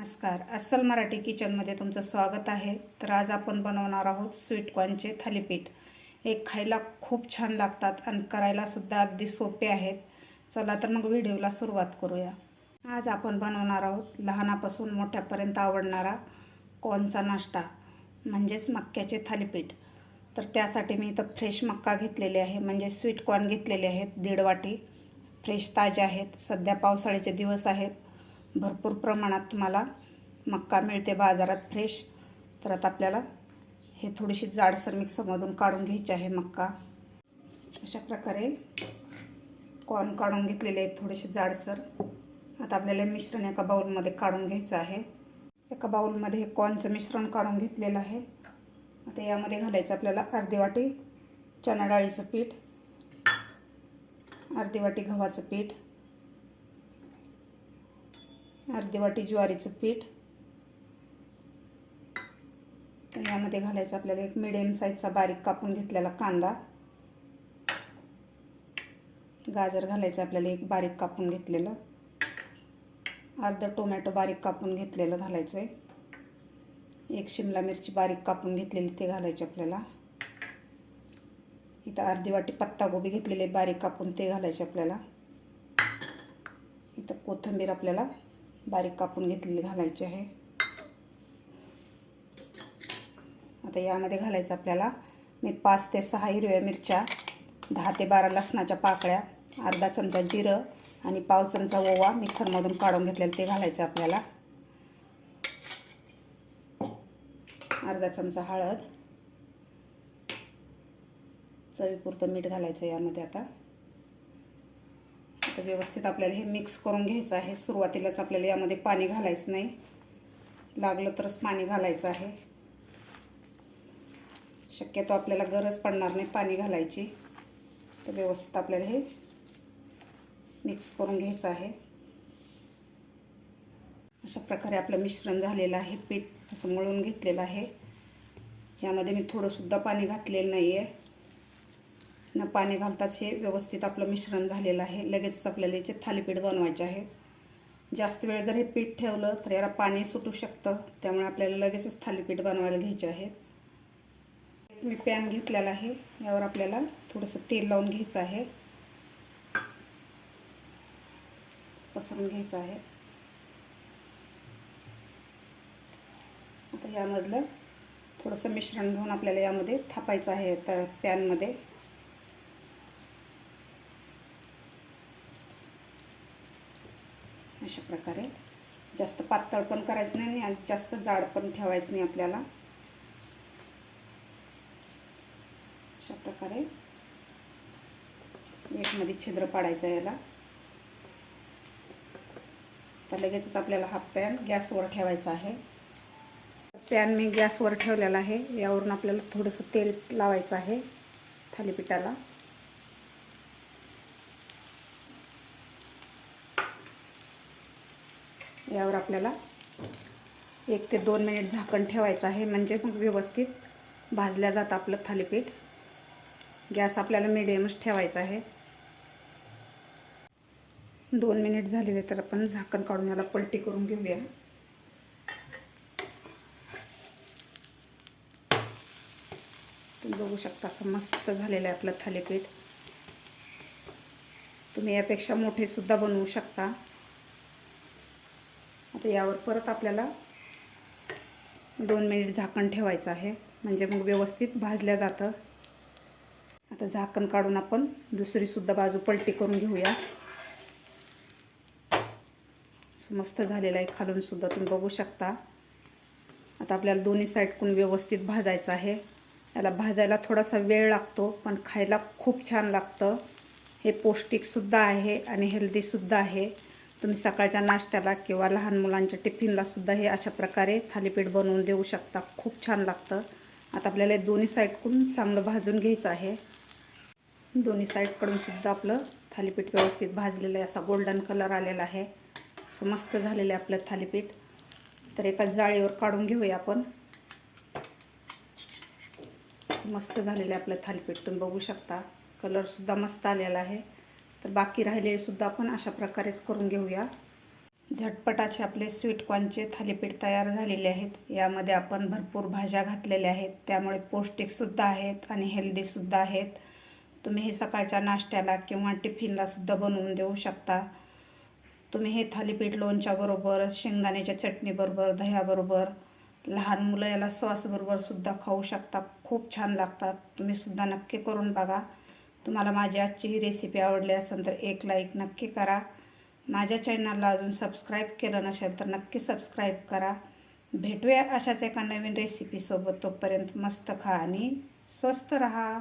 नमस्कार. अस्सल मराठी किचनमध्ये तुमचं स्वागत आहे. तर आज आपण बनवणार आहोत स्वीटकॉर्नचे थालीपीठ. हे खायला खूप छान लागतात आणि करायलासुद्धा अगदी सोपे आहेत. चला तर मग व्हिडिओला सुरुवात करूया. आज आपण बनवणार आहोत लहानापासून मोठ्यापर्यंत आवडणारा कॉर्नचा नाश्ता म्हणजेच मक्याचे थालीपीठ. तर त्यासाठी मी इथं फ्रेश मक्का घेतलेले आहे म्हणजे स्वीट कॉर्न घेतलेले आहेत. दीड वाटी. फ्रेश ताजे आहेत. सध्या पावसाळ्याचे दिवस आहेत. भरपूर प्रमाणात तुम्हाला मक्का मिळते बाजारात फ्रेश तर आता आपल्याला हे थोडीशी जाडसर मिक्सरमधून काढून घ्यायची आहे मक्का. अशा प्रकारे कॉर्न काढून घेतलेले आहेत थोडेसे जाडसर. आता आपल्याला मिश्रण एका बाऊलमध्ये काढून घ्यायचं आहे. एका बाऊलमध्ये हे कॉर्नचं मिश्रण काढून घेतलेलं आहे. आता यामध्ये घालायचं आपल्याला अर्धी वाटी चणा डाळीचं पीठ अर्धी वाटी गव्हाचं पीठ अर्धी वाटी ज्वारीचं पीठ. यामध्ये घालायचं आपल्याला एक मिडियम साईजचा बारीक कापून घेतलेला कांदा. गाजर घालायचं आपल्याला एक बारीक कापून घेतलेलं. अर्धं टोमॅटो बारीक कापून घेतलेलं घालायचं आहे एक शिमला मिरची बारीक कापून घेतलेली ते घालायचे आपल्याला. इथं अर्धी वाटी पत्तागोबी घेतलेली बारीक कापून ते घालायचे आपल्याला. इथं कोथिंबीर आपल्याला बारीक कापून घेतलेली घालायची आहे. आता यामध्ये घालायचं आपल्याला. मी पाच ते सहा हिरव्या मिरच्या दहा ते बारा लसणाच्या पाकळ्या अर्धा चमचा जिरं आणि पाव चमचा ओवा मिक्सरमधून काढून घेतलेलं ते घालायचं आपल्याला. अर्धा चमचा हळद. चवीपुरतं मीठ घालायचं यामध्ये आता. आता व्यवस्थित आपल्याला हे मिक्स करून घ्यायचं आहे. सुरुवातीलाच आपल्याला यामध्ये पाणी घालायचं नाही. लागलं तरच पाणी घालायचं आहे. शक्यतो आपल्याला गरज पडणार नाही पाणी घालायची. तर व्यवस्थित आपल्याला हे मिक्स करून घ्यायचं आहे. अशा प्रकारे आपलं मिश्रण झालेलं आहे. पीठ असं मळून घेतलेलं आहे. यामध्ये मी थोडंसुद्धा पाणी घातलेलं नाही आहे न पाणी घालताच हे व्यवस्थित आपलं मिश्रण झालेलं आहे. लगेचच आपल्याला याचे थालीपीठ बनवायचे आहेत जास्त वेळ जर हे पीठ ठेवलं तर याला पाणी सुटू शकतं. त्यामुळे आपल्याला लगेचच थालीपीठ बनवायला घ्यायचे आहे. मी पॅन घेतलेला आहे. यावर आपल्याला थोडंसं तेल लावून घ्यायचं आहे. पसरून घ्यायचं आहे. आता यामधलं थोडंसं मिश्रण घेऊन आपल्याला यामध्ये थापायचं आहे त्या पॅनमध्ये. अशा प्रकारे. जास्त पातळ पण करायचं नाही आणि जास्त जाड पण ठेवायचं नाही आपल्याला. अशा प्रकारे. एकमध्ये छिद्र पाडायचं याला. तर लगेचच आपल्याला हा पॅन गॅसवर ठेवायचा आहे. पॅन मी गॅसवर ठेवलेला आहे. यावरून आपल्याला थोडंसं तेल लावायचं आहे. थालीपीठाला. यावर आपल्याला एक ते दोन मिनिट झाकण ठेवायचं आहे. म्हणजे मग व्यवस्थित भाजल्या जातं आपलं थालीपीठ. गॅस आपल्याला मिडियमच ठेवायचा आहे. दोन मिनिट झालेले तर आपण झाकण काढून याला पलटी करून घेऊया. तुम्ही बघू शकता असं मस्त झालेलं आहे आपलं थालीपीठ. तुम्ही यापेक्षा मोठेसुद्धा बनवू शकता. आता यावर परत आपल्याला दोन मिनिट झाकण ठेवायचं आहे. म्हणजे मग व्यवस्थित भाजल्या जातं. आता झाकण काढून आपण दुसरीसुद्धा बाजू पलटी करून घेऊया. मस्त झालेलं आहे खालूनसुद्धा तुम्ही बघू शकता. आता आपल्याला दोन्ही साईडकडून व्यवस्थित भाजायचं आहे. याला भाजायला थोडासा वेळ लागतो पण खायला खूप छान लागतं. हे पौष्टिकसुद्धा आहे आणि हेल्दीसुद्धा आहे. तुम्ही सकाळच्या नाश्त्याला किंवा लहान मुलांच्या टिफिनलासुद्धा हे अशा प्रकारे थालीपीठ बनवून देऊ शकता. खूप छान लागतं. आता आपल्याला दोन्ही साईडकडून चांगलं भाजून घ्यायचं आहे. दोन्ही साईडकडूनसुद्धा आपलं थालीपीठ व्यवस्थित भाजलेलं आहे. असा गोल्डन कलर आलेला आहे. असं मस्त झालेलं आहे आपलं थालीपीठ. तर एका जाळीवर काढून घेऊया आपण. मस्त झालेलं आहे आपलं थालीपीठ. तुम्ही बघू शकता. कलरसुद्धा मस्त आलेला आहे. तर बाकी राहिलेसुद्धा आपण अशा प्रकारेच करून घेऊया. झटपटाचे आपले स्वीट कॉर्नचे थालीपीठ तयार झालेले आहेत. यामध्ये आपण भरपूर भाज्या घातलेल्या आहेत. त्यामुळे पौष्टिकसुद्धा आहेत आणि हेल्दीसुद्धा आहेत. तुम्ही हे सकाळच्या नाश्त्याला किंवा टिफिनलासुद्धा बनवून देऊ शकता. तुम्ही हे थालीपीठ लोणच्याबरोबर शेंगदाण्याच्या चटणीबरोबर दह्याबरोबर लहान मुलं याला सॉसबरोबर सुद्धा खाऊ शकता. खूप छान लागतात. तुम्ही सुद्धा नक्की करून बघा. तुम्हाला माझी आजची ही रेसिपी आवडली असेल तर एक लाईक नक्की करा. माझ्या चॅनलला अजून सबस्क्राईब केलं नसेल तर नक्की सबस्क्राईब करा. भेटूया अशाच एका नवीन रेसिपीसोबत तोपर्यंत मस्त खा आणि स्वस्त रहा.